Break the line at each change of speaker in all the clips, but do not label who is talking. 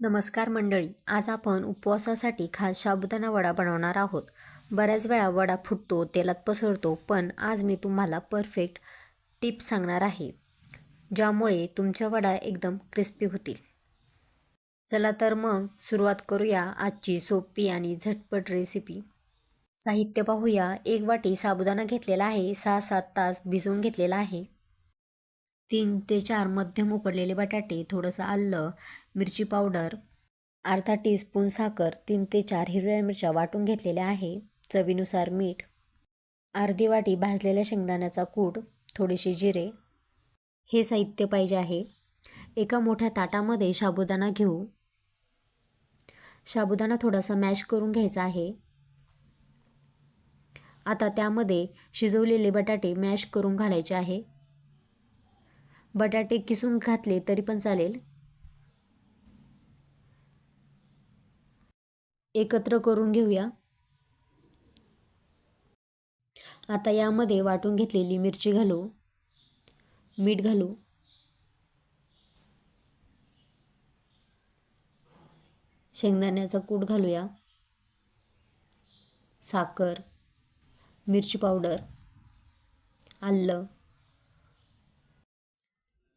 नमस्कार मंडळी आज आपण उपवासासाठी खास साबुदाणा वडा बनवणार आहोत. बऱ्याच वेळा वडा फुटतो तेलात पसरतो पण आज मी तुम्हाला परफेक्ट टिप सांगणार आहे ज्यामुळे तुमच्या वडा एकदम क्रिस्पी होतील. चला तर मग सुरुवात करूया आजची सोपी आणि झटपट रेसिपी साहित्य पाहूया. एक वाटी साबुदाणा घेतलेला आहे सहा सात तास भिजवून घेतलेला आहे. तीन ते चार मध्यम उकडलेले बटाटे थोडंसं आलं मिरची पावडर अर्धा टीस्पून साखर तीन ते चार हिरव्या मिरच्या वाटून घेतलेल्या आहे. चवीनुसार मीठ अर्धी वाटी भाजलेल्या शेंगदाण्याचा कूट थोडेसे जिरे. हे साहित्य पाहिजे आहे. एका मोठ्या ताटामध्ये साबुदाणा घेऊ. साबुदाणा थोडासा मॅश करून घ्यायचा आहे. आता त्यामध्ये शिजवलेले बटाटे मॅश करून घालायचे आहे. बटाटे किसून घातले तरी पण चालेल. एकत्र करून घेऊया. आता यामध्ये वाटून घेतलेली मिरची घालू. मीठ घालू. शेंगदाण्याचा कूट घालूया. साखर मिरची पावडर आलं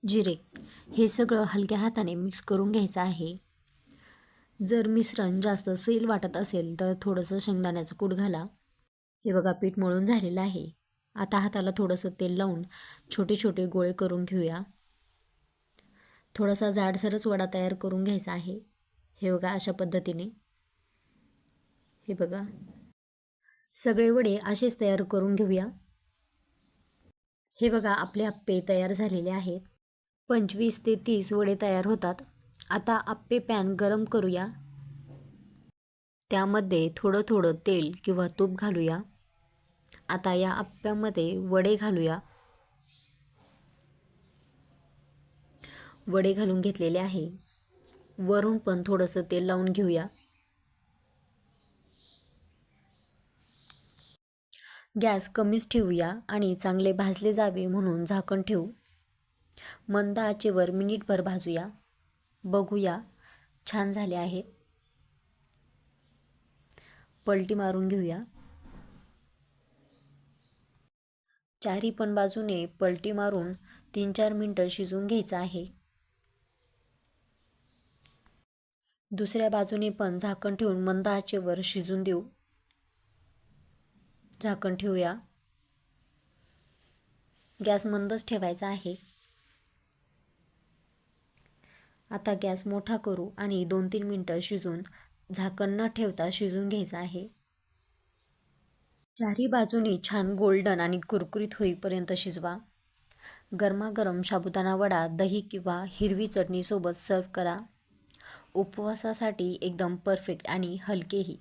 जिरे. हे सगळं हलक्या हाताने मिक्स करून घ्यायचं आहे. जर मिश्रण जास्त सैल वाटत असेल तर थोडंसं शेंगदाण्याचं कूट घाला. हे बघा पीठ मळून झालेलं आहे. आता हाताला थोडंसं तेल लावून छोटे छोटे गोळे करून घेऊया. थोडासा जाडसरच वडा तयार करून घ्यायचा आहे. हे बघा अशा पद्धतीने. हे बघा. सगळे वडे असेच तयार करून घेऊया. हे बघा आपले आप्पे तयार झालेले आहेत. पंचवीस ते तीस वडे तयार होतात. आता आप्पे पॅन गरम करूया. त्यामध्ये थोडं थोडं तेल किंवा तूप घालूया. आता या आप्प्यामध्ये वडे घालूया. वडे घालून घेतलेले आहे. वरून पण थोडंसं तेल लावून घेऊया. गॅस कमीच ठेवूया आणि चांगले भाजले जावे म्हणून झाकण ठेवू. मंद आचेवर मिनिटभर भाजूया. बघूया. छान झाले आहेत. पलटी मारून घेऊया. चारी पण बाजूने पलटी मारून तीन चार मिनटं शिजवून घ्यायचं आहे. दुसऱ्या बाजूने पण झाकण ठेवून मंद आचेवर शिजून देऊ. झाकण ठेवूया. गॅस मंदच ठेवायचा आहे. आता गॅस मोठा करू आणि दोन तीन मिनटं शिजून झाकण न ठेवता शिजून घ्यायचं आहे. चारही बाजूनी छान गोल्डन आणि कुरकुरीत होईपर्यंत शिजवा. गरमागरम साबुदाणा वडा दही किंवा हिरवी चटणीसोबत सर्व करा. उपवासासाठी एकदम परफेक्ट आणि हलकेही.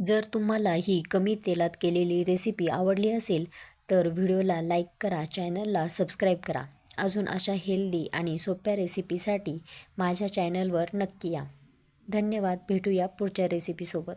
जर तुम्हाला ही कमी तेलात केलेली रेसिपी आवडली असेल तर व्हिडिओला लाईक करा चॅनलला सबस्क्राईब करा. अजून अशा हेल्दी आणि सोप्या रेसिपीसाठी माझ्या चॅनलवर नक्की या. धन्यवाद. भेटूया पुढच्या रेसिपीसोबत.